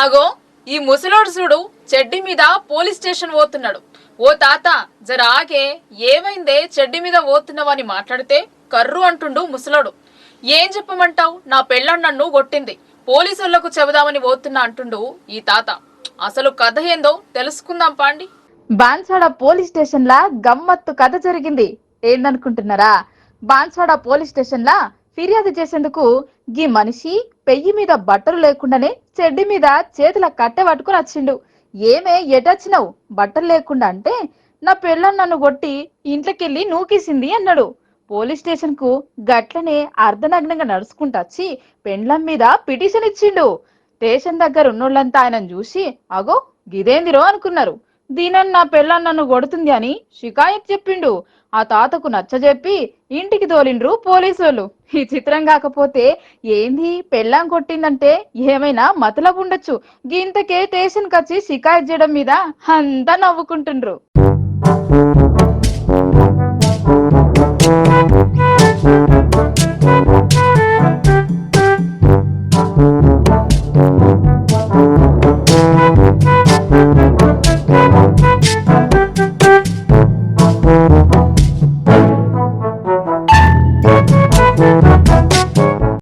అగో ఈ ముసలోడు చూడు చెడ్డి మీద పోలీస్ స్టేషన్ పోతున్నాడు. ఓ తాత జర ఆగే ఏమైందే చెడ్డి మీద పోతున్నావని మాట్లాడితే కర్రు అంటుండు ముసలోడు. ఏం చెప్పమంటావు? నా పెళ్ళం నన్ను కొట్టింది. పోలీసులకు చెబుదామని పోతున్నా అంటుండు ఈ తాత. అసలు కథ ఏందో తెలుసుకుందాం పాండి. బాన్సాడ పోలీస్ స్టేషన్ లా గమ్మత్తు కథ జరిగింది. ఏందనుకుంటున్నారా? బాన్సాడ పోలీస్ స్టేషన్ లా ఫిర్యాదు చేసేందుకు గీ మనిషి పెయ్యి మీద బట్టలు లేకుండానే చెడ్డి మీద చేతుల కట్టె పట్టుకుని వచ్చిండు. ఏమే ఎటొచ్చినావు బట్టలు లేకుండా అంటే నా పెళ్ళం నన్ను కొట్టి ఇంట్లోకెళ్ళి నూకేసింది అన్నాడు. పోలీస్ స్టేషన్కు గట్లనే అర్ధనగ్నంగా నడుచుకుంటూ వచ్చి పెండ్లం మీద పిటిషన్ ఇచ్చిండు. స్టేషన్ దగ్గర ఉన్నోళ్ళంతా ఆయనను చూసి అగో గిదేందిరో అనుకున్నారు. దీనని నా పెళ్ళం నన్ను కొడుతుంది అని షికాయత్ చెప్పిండు. ఆ తాతకు నచ్చజెప్పి ఇంటికి తోలిండ్రు పోలీసోళ్ళు ఈ చిత్రం కాకపోతే ఏంది? పెళ్ళాం కొట్టిందంటే ఏమైనా మతలబు ఉండొచ్చు. గింతకే స్టేషన్ కచ్చి షికాయత్ చేయడం మీద అంతా నవ్వుకుంటుండ్రు.